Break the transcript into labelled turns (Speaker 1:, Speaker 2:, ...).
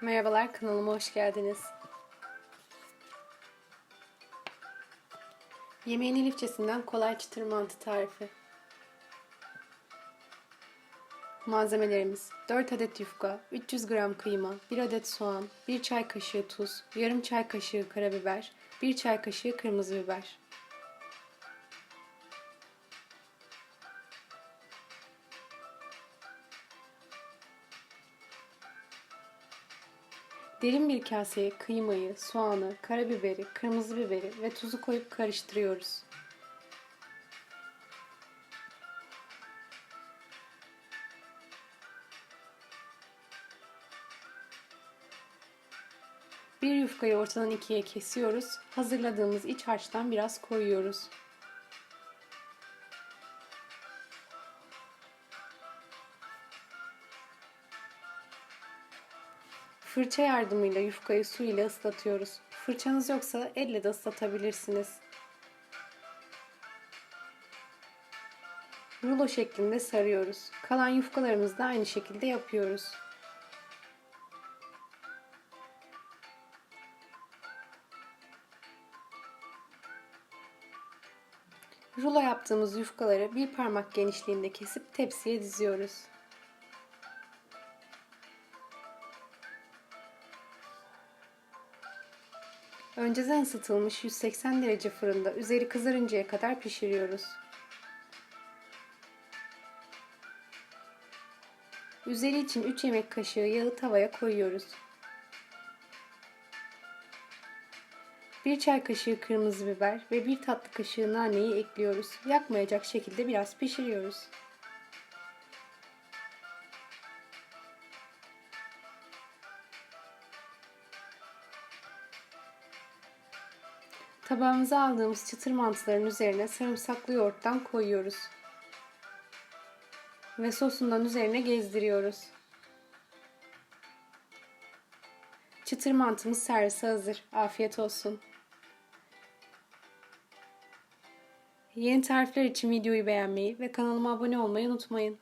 Speaker 1: Merhabalar kanalıma hoş geldiniz. Yemeğin elifçesinden kolay çıtır mantı tarifi. Malzemelerimiz 4 adet yufka, 300 gram kıyma, 1 adet soğan, 1 çay kaşığı tuz, yarım çay kaşığı karabiber, 1 çay kaşığı kırmızı biber. Derin bir kaseye kıymayı, soğanı, karabiberi, kırmızı biberi ve tuzu koyup karıştırıyoruz. Bir yufkayı ortadan ikiye kesiyoruz. Hazırladığımız iç harçtan biraz koyuyoruz. Fırça yardımıyla yufkayı su ile ıslatıyoruz. Fırçanız yoksa elle de ıslatabilirsiniz. Rulo şeklinde sarıyoruz. Kalan yufkalarımızı da aynı şekilde yapıyoruz. Rulo yaptığımız yufkaları bir parmak genişliğinde kesip tepsiye diziyoruz. Önceden ısıtılmış 180 derece fırında üzeri kızarıncaya kadar pişiriyoruz. Üzeri için 3 yemek kaşığı yağı tavaya koyuyoruz. 1 çay kaşığı kırmızı biber ve 1 tatlı kaşığı naneyi ekliyoruz. Yakmayacak şekilde biraz pişiriyoruz. Tabağımıza aldığımız çıtır mantıların üzerine sarımsaklı yoğurttan koyuyoruz. Ve sosundan üzerine gezdiriyoruz. Çıtır mantımız servise hazır. Afiyet olsun. Yeni tarifler için videoyu beğenmeyi ve kanalıma abone olmayı unutmayın.